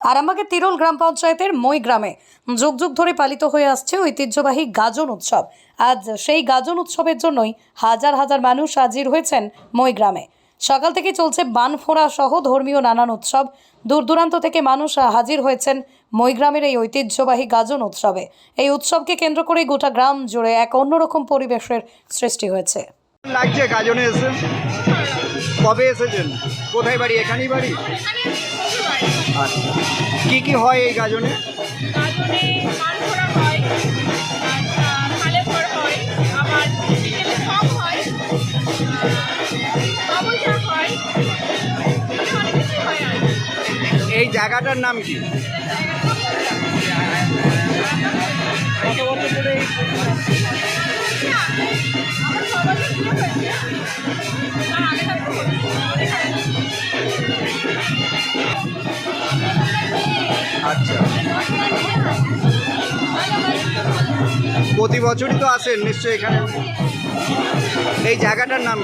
আরামবাগের তিরোল গ্রাম পঞ্চায়েতের মই গ্রামে যুগ যুগ ধরে পালিত হয়ে আসছে ঐতিহ্যবাহী গাজন উৎসব। আজ সেই গাজন উৎসবের জন্যই হাজার হাজার মানুষ হাজির হয়েছেন মই গ্রামে। সকাল থেকে চলছে বানফোড়া সহ ধর্মীয় নানান উৎসব। দূর দূরান্ত থেকে মানুষ হাজির হয়েছেন মই গ্রামের এই ঐতিহ্যবাহী গাজন উৎসবে। এই উৎসবকে কেন্দ্র করে গোটা গ্রাম জুড়ে এক অন্যরকম পরিবেশের সৃষ্টি হয়েছে। লাগছে গাজনে এসে? কবে এসেছেন? কোথায় বাড়ি? এখানেই বাড়ি? আচ্ছা। কি কি হয় এই গাজনে? হয় আচ্ছা হয় হয় হয় মানে হয় কি। এই জায়গাটার নাম কি? আমার আচ্ছা। প্রতি বছরই তো আসেন নিশ্চয়ই এখানে। এই জায়গাটার নাম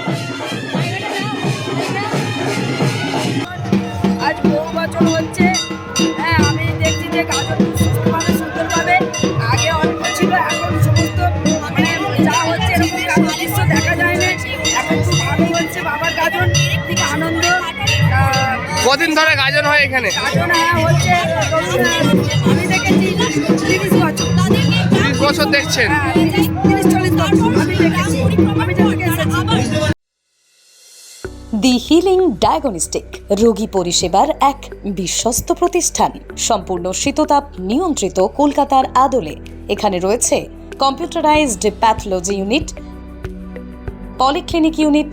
আজ বহু বছর হচ্ছে। হ্যাঁ আমি দেখছি যে গাজন সুস্থভাবে সুন্দরভাবে। আগে অল্প ছিল এখন সমস্ত মানে যা হচ্ছে এরকম দৃশ্য দেখা যায় না। এখন খুব ভালো হচ্ছে বাবার কদিন ধরে গাজন হয় এখানে? গাজন হ্যাঁ তিরিশ বছর। দেখছেন? হ্যাঁ দি হিলিং ডায়াগনস্টিক রোগী পরিষেবার এক বিশ্বস্ত প্রতিষ্ঠান। সম্পূর্ণ শীততাপ নিয়ন্ত্রিত কলকাতার আদলে। এখানে রয়েছে computerised pathology unit polyclinic unit